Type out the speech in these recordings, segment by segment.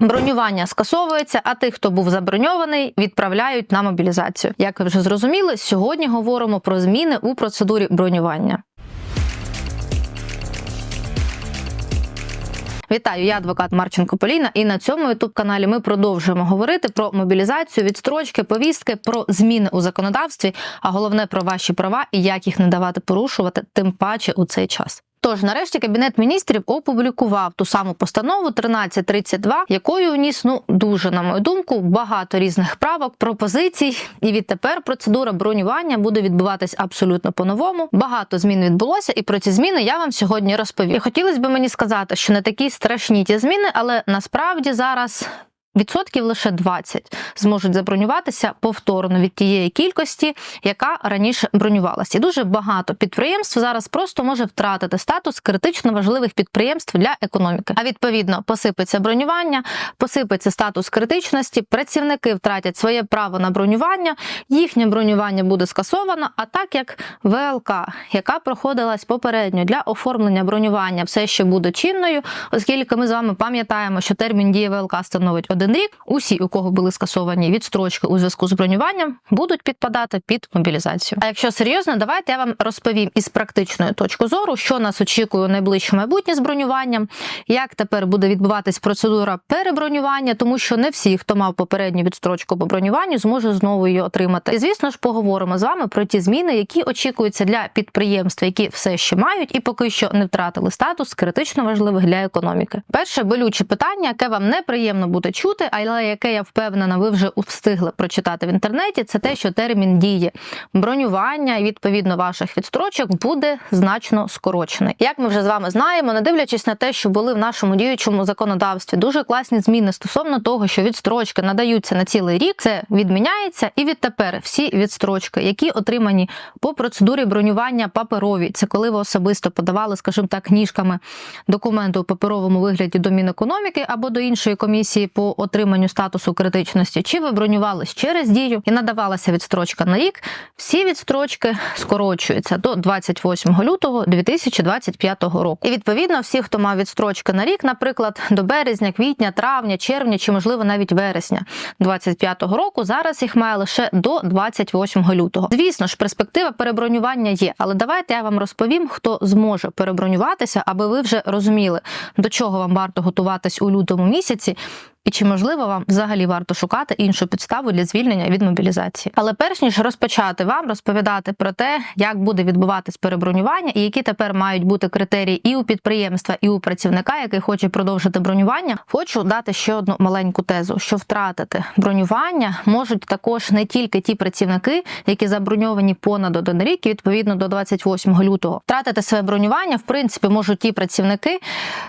Бронювання скасовується, а тих, хто був заброньований, відправляють на мобілізацію. Як ви вже зрозуміли, сьогодні говоримо про зміни у процедурі бронювання. Вітаю, я адвокат Марченко Поліна, і на цьому ютуб каналі ми продовжуємо говорити про мобілізацію, відстрочки, повістки, про зміни у законодавстві, а головне про ваші права і як їх не давати порушувати, тим паче у цей час. Тож, нарешті, кабінет міністрів опублікував ту саму постанову 1332, якою вніс ну дуже на мою думку багато різних правок, пропозицій. І відтепер процедура бронювання буде відбуватись абсолютно по-новому. Багато змін відбулося, і про ці зміни я вам сьогодні розповім. І хотілося б мені сказати, що не такі страшні ті зміни, але насправді зараз відсотків лише 20 зможуть забронюватися повторно від тієї кількості, яка раніше бронювалася. І дуже багато підприємств зараз просто може втратити статус критично важливих підприємств для економіки. А відповідно посипеться бронювання, посипеться статус критичності. Працівники втратять своє право на бронювання, їхнє бронювання буде скасовано. А так як ВЛК, яка проходилась попередньо для оформлення бронювання, все ще буде чинною, оскільки ми з вами пам'ятаємо, що термін дії ВЛК становить один рік. Усі, у кого були скасовані відстрочки у зв'язку з бронюванням, будуть підпадати під мобілізацію. А якщо серйозно, давайте я вам розповім із практичної точки зору, що нас очікує у найближче майбутнє з бронюванням, як тепер буде відбуватись процедура перебронювання, тому що не всі, хто мав попередню відстрочку по бронюванню, зможе знову її отримати. І звісно ж, поговоримо з вами про ті зміни, які очікуються для підприємств, які все ще мають і поки що не втратили статус критично важливих для економіки. Перше болюче питання, яке вам неприємно буде чути, але яке я впевнена, ви вже встигли прочитати в інтернеті, це те, що термін дії бронювання і відповідно ваших відстрочок буде значно скорочений. Як ми вже з вами знаємо, не дивлячись на те, що були в нашому діючому законодавстві дуже класні зміни стосовно того, що відстрочки надаються на цілий рік, це відміняється, і відтепер всі відстрочки, які отримані по процедурі бронювання паперові, це коли ви особисто подавали, скажімо так, книжками документи у паперовому вигляді до Мінекономіки або до іншої комісії по отриманню статусу критичності, чи ви бронювались через дію і надавалася відстрочка на рік, всі відстрочки скорочуються до 28 лютого 2025 року. І відповідно всі, хто мав відстрочки на рік, наприклад, до березня, квітня, травня, червня чи можливо навіть вересня 2025 року, зараз їх має лише до 28 лютого. Звісно ж, перспектива перебронювання є, але давайте я вам розповім, хто зможе перебронюватися, аби ви вже розуміли, до чого вам варто готуватись у лютому місяці. І чи можливо вам взагалі варто шукати іншу підставу для звільнення від мобілізації? Але перш ніж розпочати вам розповідати про те, як буде відбуватись перебронювання, і які тепер мають бути критерії і у підприємства, і у працівника, який хоче продовжити бронювання, хочу дати ще одну маленьку тезу: що втратити бронювання можуть також не тільки ті працівники, які заброньовані понад один рік, і відповідно до 28 лютого. Втратити своє бронювання, в принципі, можуть ті працівники,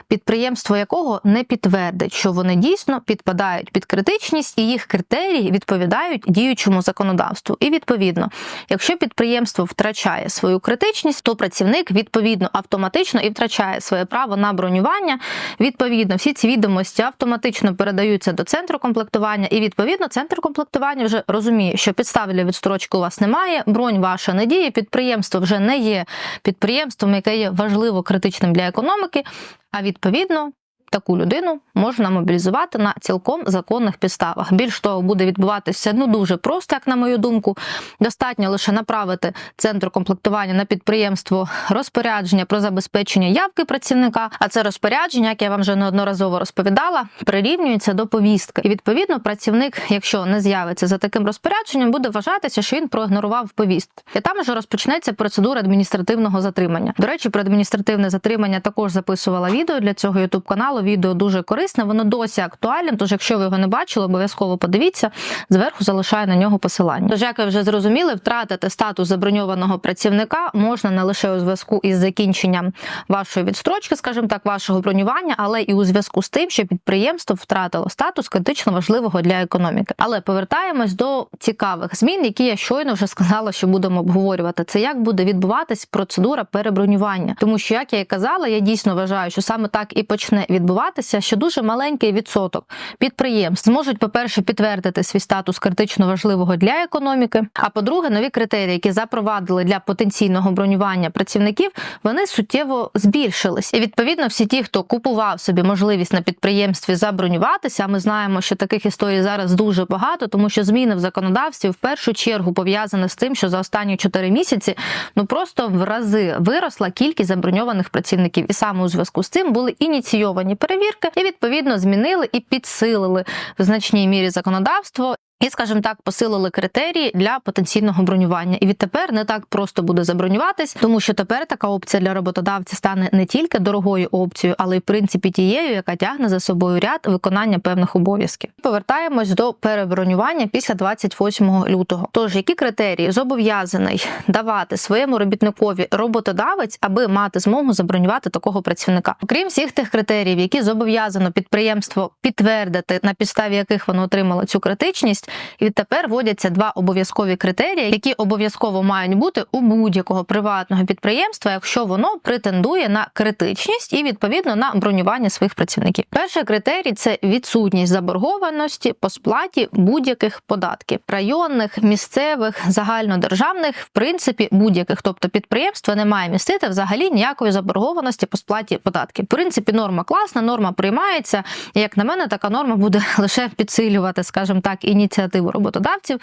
підприємство якого не підтвердить, що вони дійсно підпадають під критичність, і їх критерії відповідають діючому законодавству. І відповідно, якщо підприємство втрачає свою критичність, то працівник відповідно автоматично і втрачає своє право на бронювання. Відповідно, всі ці відомості автоматично передаються до центру комплектування, і відповідно центр комплектування вже розуміє, що підстав для відстрочки у вас немає, бронь ваша не діє, підприємство вже не є підприємством, яке є важливо критичним для економіки. А відповідно, таку людину можна мобілізувати на цілком законних підставах. Більш того, буде відбуватися ну дуже просто, як на мою думку. Достатньо лише направити центр комплектування на підприємство розпорядження про забезпечення явки працівника. А це розпорядження, як я вам вже неодноразово розповідала, прирівнюється до повістки. І відповідно працівник, якщо не з'явиться за таким розпорядженням, буде вважатися, що він проігнорував повістку. І там вже розпочнеться процедура адміністративного затримання. До речі, про адміністративне затримання також записувала відео для цього ютуб каналу. Відео дуже корисне, воно досі актуальне. Тож, якщо ви його не бачили, обов'язково подивіться. Зверху залишаю на нього посилання. Тож, як ви вже зрозуміли, втратити статус заброньованого працівника можна не лише у зв'язку із закінченням вашої відстрочки, скажімо так, вашого бронювання, але і у зв'язку з тим, що підприємство втратило статус критично важливого для економіки. Але повертаємось до цікавих змін, які я щойно вже сказала, що будемо обговорювати. Це як буде відбуватись процедура перебронювання, тому що як я і казала, я дійсно вважаю, що саме так і почне відбуватися відбуватися, що дуже маленький відсоток підприємств зможуть, по-перше, підтвердити свій статус критично важливого для економіки. А по-друге, нові критерії, які запровадили для потенційного бронювання працівників, вони суттєво збільшились. І відповідно, всі ті, хто купував собі можливість на підприємстві забронюватися, а ми знаємо, що таких історій зараз дуже багато, тому що зміни в законодавстві в першу чергу пов'язані з тим, що за останні 4 місяці ну просто в рази виросла кількість заброньованих працівників, і саме у зв'язку з цим були ініційовані перевірки і відповідно змінили і підсилили в значній мірі законодавство. І, скажімо так, посилили критерії для потенційного бронювання. І відтепер не так просто буде забронюватись, тому що тепер така опція для роботодавця стане не тільки дорогою опцією, але й в принципі тією, яка тягне за собою ряд виконання певних обов'язків. Повертаємось до перебронювання після 28 лютого. Тож які критерії зобов'язаний давати своєму робітникові роботодавець, аби мати змогу забронювати такого працівника? Окрім всіх тих критеріїв, які зобов'язано підприємство підтвердити, на підставі яких воно отримало цю критичність. І відтепер вводяться два обов'язкові критерії, які обов'язково мають бути у будь-якого приватного підприємства, якщо воно претендує на критичність і відповідно на бронювання своїх працівників. Перший критерій це відсутність заборгованості по сплаті будь-яких податків районних, місцевих, загальнодержавних, в принципі, будь-яких, тобто підприємство не має містити взагалі ніякої заборгованості по сплаті податків. В принципі, норма класна, норма приймається. І, Як на мене, така норма буде лише підсилювати, скажімо так, ініціативу роботодавців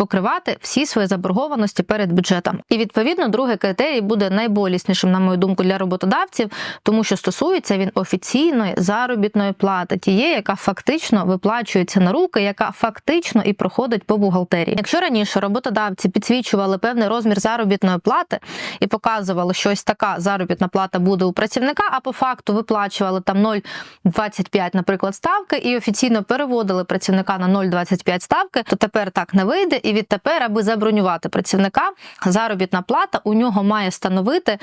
покривати всі свої заборгованості перед бюджетом. І відповідно другий критерій буде найболіснішим, на мою думку, для роботодавців, тому що стосується він офіційної заробітної плати, тієї, яка фактично виплачується на руки, яка фактично і проходить по бухгалтерії. Якщо раніше роботодавці підсвічували певний розмір заробітної плати і показували, що ось така заробітна плата буде у працівника, а по факту виплачували там 0,25, наприклад, ставки, і офіційно переводили працівника на 0,25 ставки, то тепер так не вийде. І відтепер, аби забронювати працівника, заробітна плата у нього має становити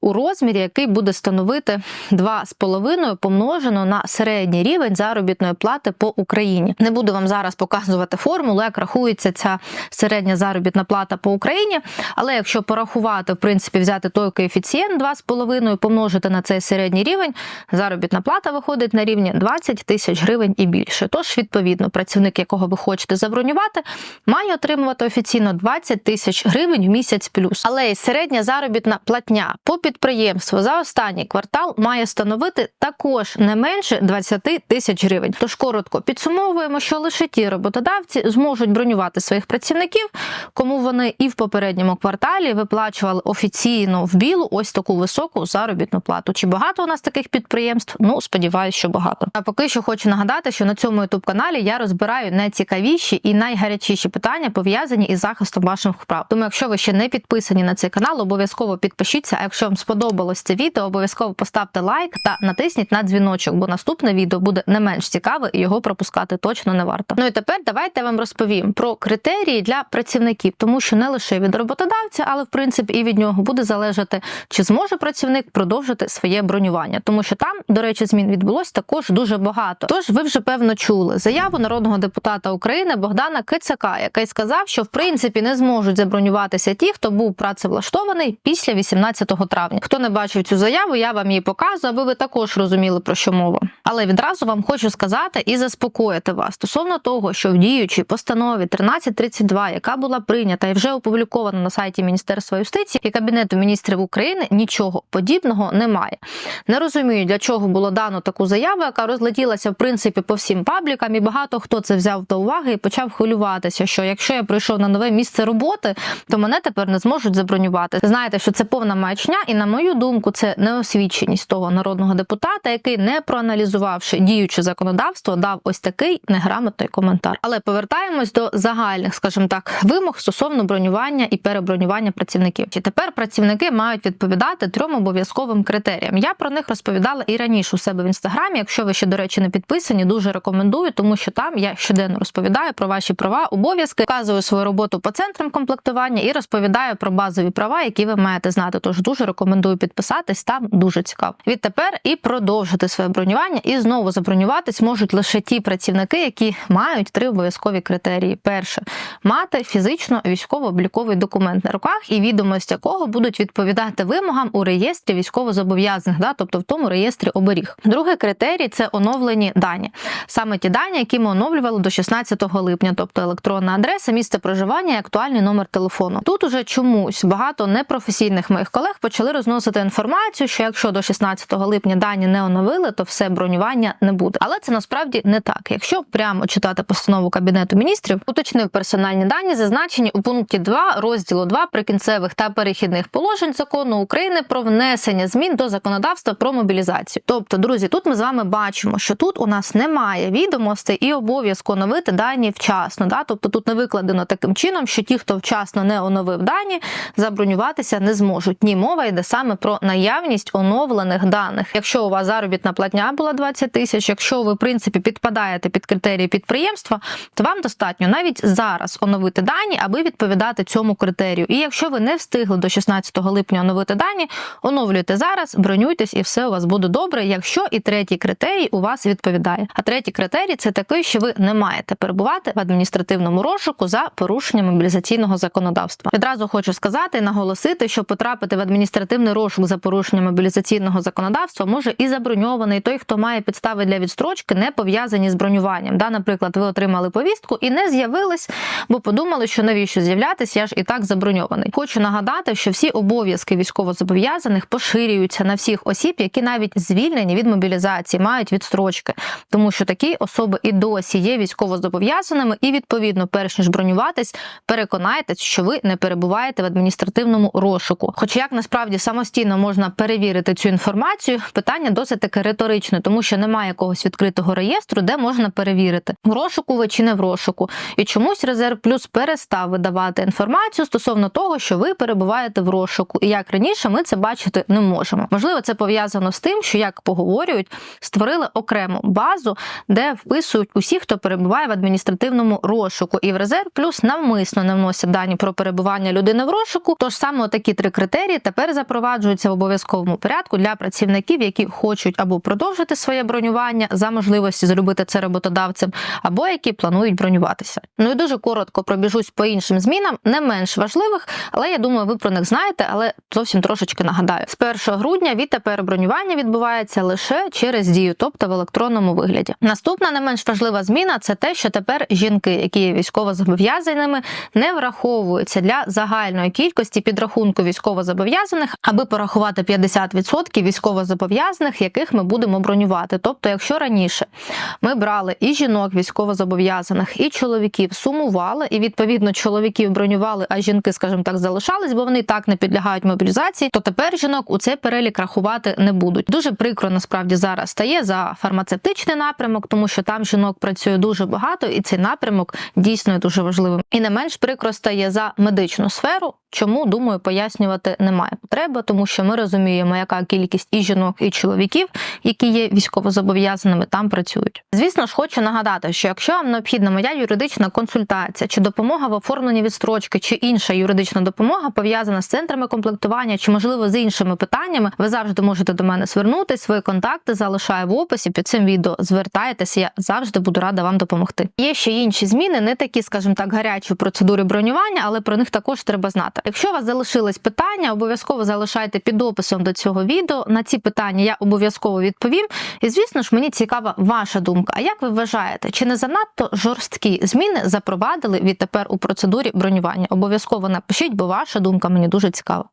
у розмірі, який буде становити 2,5 помножено на середній рівень заробітної плати по Україні. Не буду вам зараз показувати формулу, як рахується ця середня заробітна плата по Україні. Але якщо порахувати, в принципі, взяти той коефіцієнт 2,5 помножити на цей середній рівень, заробітна плата виходить на рівні 20 тисяч гривень і більше. Тож, відповідно, працівник, якого ви хочете забронювати, має отримувати офіційно 20 тисяч гривень в місяць плюс. Але й середня заробітна платня по підприємству за останній квартал має становити також не менше 20 тисяч гривень. Тож коротко підсумовуємо, що лише ті роботодавці зможуть бронювати своїх працівників, кому вони і в попередньому кварталі виплачували офіційно в білу ось таку високу заробітну плату. Чи багато у нас таких підприємств? Ну сподіваюся, що багато. А поки що хочу нагадати, що на цьому youtube каналі я розбираю найцікавіші і найгарячіші питання пов'язані із захистом ваших прав. Тому, якщо ви ще не підписані на цей канал, обов'язково підпишіться. А якщо вам сподобалось це відео, обов'язково поставте лайк та натисніть на дзвіночок, бо наступне відео буде не менш цікаве і його пропускати точно не варто. Ну і тепер давайте я вам розповім про критерії для працівників, тому що не лише від роботодавця, але в принципі і від нього буде залежати, чи зможе працівник продовжити своє бронювання, тому що там, до речі, змін відбулось також дуже багато. Тож ви вже певно чули заяву народного депутата України Богдана Кицака, який сказав, що в принципі не зможуть забронюватися ті, хто був працевлаштований після 18 травня. Хто не бачив цю заяву, я вам її показую, аби ви також розуміли про що мова. Але відразу вам хочу сказати і заспокоїти вас стосовно того, що в діючій постанові 1332, яка була прийнята і вже опублікована на сайті Міністерства юстиції і Кабінету міністрів України, нічого подібного немає. Не розумію, для чого було дано таку заяву, яка розлетілася в принципі по всім паблікам, і багато хто це взяв до уваги і почав хвилюватися, що якщо я прийшов на нове місце роботи, то мене тепер не зможуть забронювати. Знаєте, що це повна маячня, і на мою думку, це неосвіченість того народного депутата, який, не проаналізувавши діюче законодавство, дав ось такий неграмотний коментар. Але повертаємось до загальних, скажімо так, вимог стосовно бронювання і перебронювання працівників. Чи тепер працівники мають відповідати трьом обов'язковим критеріям? Я про них розповідала і раніше у себе в інстаграмі. Якщо ви ще, до речі, не підписані, дуже рекомендую, тому що там я щоденно розповідаю про ваші права, обов'язки, вказую свою роботу по центрам комплектування і розповідаю про базові права, які ви маєте знати. Тож дуже рекомендую підписатись. Там дуже цікаво. Відтепер і продовжити своє бронювання, і знову забронюватись можуть лише ті працівники, які мають три обов'язкові критерії: перше мати фізично військово-обліковий документ на руках, і відомості якого будуть відповідати вимогам у реєстрі військовозобов'язаних, да, тобто в тому реєстрі оберіг. Другий критерій це оновлені дані, саме ті дані, які ми оновлювали до 16 липня, тобто електронна адреса, місце проживання і актуальний номер телефону. Тут уже чомусь багато непрофесійних моїх колег почали розносити інформацію, що якщо до 16 липня дані не оновили, то все бронювання не буде. Але це насправді не так. Якщо прямо читати постанову кабінету міністрів, уточнив персональні дані, зазначені у пункті 2 розділу 2 прикінцевих та перехідних положень закону України про внесення змін до законодавства про мобілізацію. Тобто, друзі, тут ми з вами бачимо, що тут у нас немає відомостей і обов'язку оновити дані вчасно. Да? Тобто тут не викладено таким чином, що ті, хто вчасно не оновив дані, забронюватися не зможуть. Ні, мова йде саме про наявність оновлених даних. Якщо у вас заробітна платня була 20 тисяч, якщо ви в принципі підпадаєте під критерії підприємства, то вам достатньо навіть зараз оновити дані, аби відповідати цьому критерію. І якщо ви не встигли до 16 липня оновити дані, оновлюйте зараз, бронюйтесь, і все у вас буде добре. Якщо і третій критерій у вас відповідає. А третій критерій це такий, що ви не маєте перебувати в адміністративному розшуку за порушення мобілізаційного законодавства. Відразу хочу сказати і наголосити, що потрапити в адміністративний розшук за порушення мобілізаційного законодавства може і заброньований той, хто має підстави для відстрочки, не пов'язані з бронюванням. Да, наприклад, ви отримали повістку і не з'явились, бо подумали, що навіщо з'являтись, я ж і так заброньований. Хочу нагадати, що всі обов'язки військовозобов'язаних поширюються на всіх осіб, які навіть звільнені від мобілізації, мають відстрочки, тому що такі особи і досі є військовозобов'язаними, і відповідно, перш ніж бронюватись, переконайтесь, що ви не перебуваєте в адміністративному розшуку. Хоч як насправді самостійно можна перевірити цю інформацію, питання досить таки риторичне, тому що немає якогось відкритого реєстру, де можна перевірити в розшуку ви чи не в розшуку. І чомусь резерв плюс перестав видавати інформацію стосовно того, що ви перебуваєте в розшуку. І як раніше ми це бачити не можемо. Можливо, це пов'язано з тим, що як поговорюють, створили окрему базу, де вписують усіх, хто перебуває в адміністративному розшуку, і в резерв плюс навмисно не вносять дані про перебування людини в розшуку. Тож саме такі три критерії тепер запроваджуються в обов'язковому порядку для працівників, які хочуть або продовжити своє бронювання за можливості зробити це роботодавцем, або які планують бронюватися. Ну і дуже коротко пробіжусь по іншим змінам, не менш важливих, але я думаю, ви про них знаєте, але зовсім трошечки нагадаю. З 1 грудня відтепер бронювання відбувається лише через дію, тобто в електронному вигляді. Наступна не менш важлива зміна це те, що тепер жінки, які є військовозобов'язаними, не враховуються для загальної кількості підрахунку військовозобов'язаних, аби порахувати 50% військовозобов'язаних, яких ми будемо бронювати. Тобто, якщо раніше ми брали і жінок військовозобов'язаних, і чоловіків сумували, і відповідно чоловіків бронювали, а жінки, скажімо так, залишались, бо вони так не підлягають мобілізації, то тепер жінок у цей перелік рахувати не будуть. Дуже прикро насправді зараз стає за фармацевтичний напрямок, тому що там жінок працює дуже багато, і цей напрямок дійсно є дуже важливим. І не менш прикро стає за медичну сферу. Чому думаю, пояснювати немає потреби, тому що ми розуміємо, яка кількість і жінок, і чоловіків, які є військовозобов'язаними, там працюють. Звісно ж, хочу нагадати, що якщо вам необхідна моя юридична консультація, чи допомога в оформленні відстрочки, чи інша юридична допомога пов'язана з центрами комплектування, чи можливо з іншими питаннями, ви завжди можете до мене звернутися. Свої контакти залишаю в описі під цим відео. Звертайтеся, я завжди буду рада вам допомогти. Є ще інші зміни, не такі, скажімо так, гарячі процедури бронювання, але про них також треба знати. Якщо у вас залишились питання, обов'язково залишайте під описом до цього відео. На ці питання я обов'язково відповім. І звісно ж, мені цікава ваша думка. А як ви вважаєте, чи не занадто жорсткі зміни запровадили відтепер у процедурі бронювання? Обов'язково напишіть, бо ваша думка мені дуже цікава.